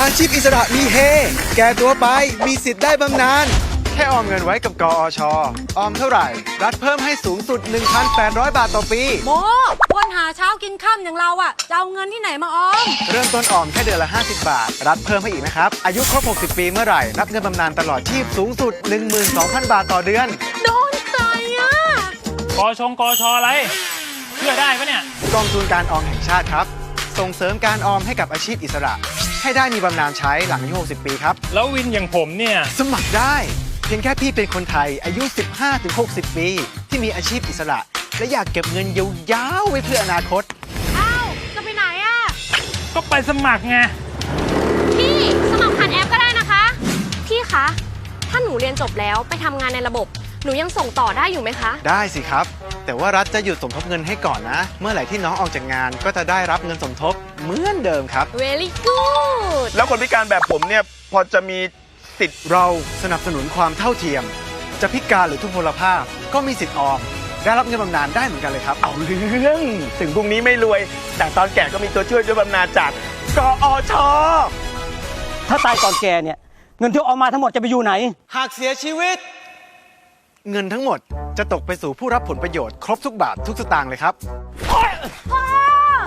อาชีพอิสระมีเฮ แก่ตัวไป มีสิทธิ์ได้บำนาญ แค่ออมเงินไว้กับกอชออมเท่าไหร่ รัฐเพิ่มให้สูงสุด 1,800 บาทต่อปี โมวันหาเช้ากินค่ำอย่างเราอะจะเอาเงินที่ไหนมาออม เริ่มต้นออมแค่เดือนละ 50 บาท รัฐเพิ่มให้อีกนะครับ อายุครบ 60 ปีเมื่อไหร่ รับเงินบำนาญตลอดชีพสูงสุด 12,000 บาทต่อเดือน โดนใจอะกอชงกอชออะไรเพื่อได้ปะเนี่ย กองทุนการออมแห่งชาติครับ ส่งเสริมการออมให้กับอาชีพอิสระ ให้ได้มีบำนาญใช้หลังอายุ 60 ปีครับ แล้ววินอย่างผมเนี่ย สมัครได้ เพียงแค่พี่เป็นคนไทยอายุ 15-60 ปี ที่มีอาชีพอิสระ และอยากเก็บเงินยาวๆไว้เพื่ออนาคต อ้าว จะไปไหนอะก็ไปสมัครไง พี่สมัครผ่านแอปก็ได้นะคะ พี่คะ ถ้าหนูเรียนจบแล้วไปทำงานในระบบ หนูยังส่งต่อได้อยู่ไหมคะ ได้สิครับ แต่ว่ารัฐจะหยุดสมทบเงินให้ก่อนนะ เมื่อไหร่ที่น้องออกจากงานก็จะได้รับเงินสมทบเหมือนเดิมครับ very good แล้วคนพิการแบบผมเนี่ยพอจะมีสิทธิ์เราสนับสนุนความเท่าเทียม จะพิการหรือทุพพลภาพก็มีสิทธิ์ออมได้รับเงินบำนาญได้เหมือนกันเลยครับ เอาเรื่อง ถึงพรุ่งนี้ไม่รวย แต่ตอนแก่ก็มีตัวช่วยด้วยบำนาญจากกอชถ้าตายก่อนแกเนี่ย เงินที่เอามาทั้งหมดจะไปอยู่ไหน หากเสียชีวิต เงินทั้งหมดจะตกไปสู่ผู้รับผลประโยชน์ครบทุกบาททุกสตางค์เลยครับ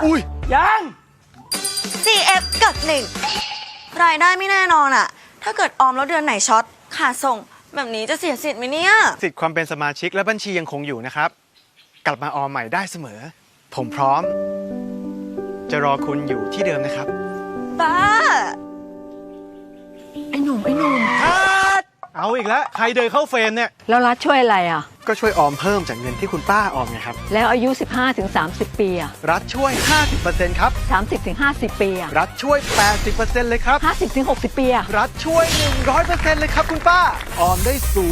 อุ้ย ยัง CF เกิดหนึ่งรายได้ไม่แน่นอนอะถ้าเกิดออมแล้วเดือนไหนช็อตขาดส่ง แบบนี้จะเสียสิทธิ์ไหมเนี่ย สิทธิ์ความเป็นสมาชิกและบัญชียังคงอยู่นะครับ กลับมาออมใหม่ได้เสมอ ผมพร้อม จะรอคุณอยู่ที่เดิมนะครับป้า ไอ้หนุ่มไอ้หนุ่ม เอาอีกแล้ว ใครเดินเข้าเฟรมเนี่ย แล้วรัฐช่วยอะไรอะ ก็ช่วยออมเพิ่มจากเงินที่คุณป้าออมไงครับ แล้วอายุ 15ถึง30 ปีอะ รัฐช่วย 50%ครับ 30ถึง50 ปีอะ รัฐช่วย 80%เลยครับ 50ถึง60 ปีอะ รัฐช่วย 100%เลยครับคุณป้า ออมได้สู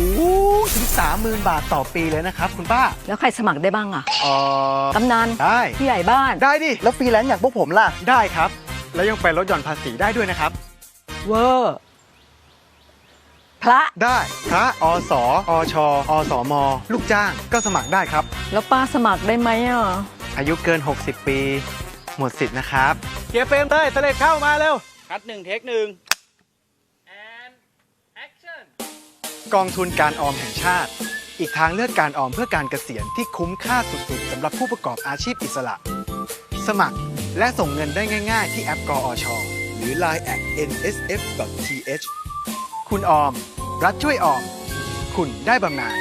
งถึง 30,000 บาทต่อปีเลยนะครับคุณป้าแล้วใครสมัครได้บ้างอะเออ กำนันได้ ผู้ใหญ่บ้าน ได้ดิ แล้วฟรีแลนซ์อย่างพวกผมล่ะ ได้ครับ แล้วยังไปลดหย่อนภาษีได้ด้วยนะครับ เวอร์ พระได้พระอสอชอสม ลูกจ้างก็สมัครได้ครับ แล้วป้าสมัครได้ไหมอะอายุเกิน 60 ปี หมดสิทธิ์นะครับเกียร์เฟรมเลยเสลดเข้ามาเร็วคัดหนึ่งเทคหนึ่งกองทุนการออมแห่งชาติ อีกทางเลือกการออมเพื่อการเกษียณที่คุ้มค่าสุดๆสำหรับผู้ประกอบอาชีพอิสระ สมัครและส่งเงินได้ง่าย ๆ ที่แอปกอชหรือ Line at nsf.th คุณออม รัฐช่วยออม คุณได้บำนาญ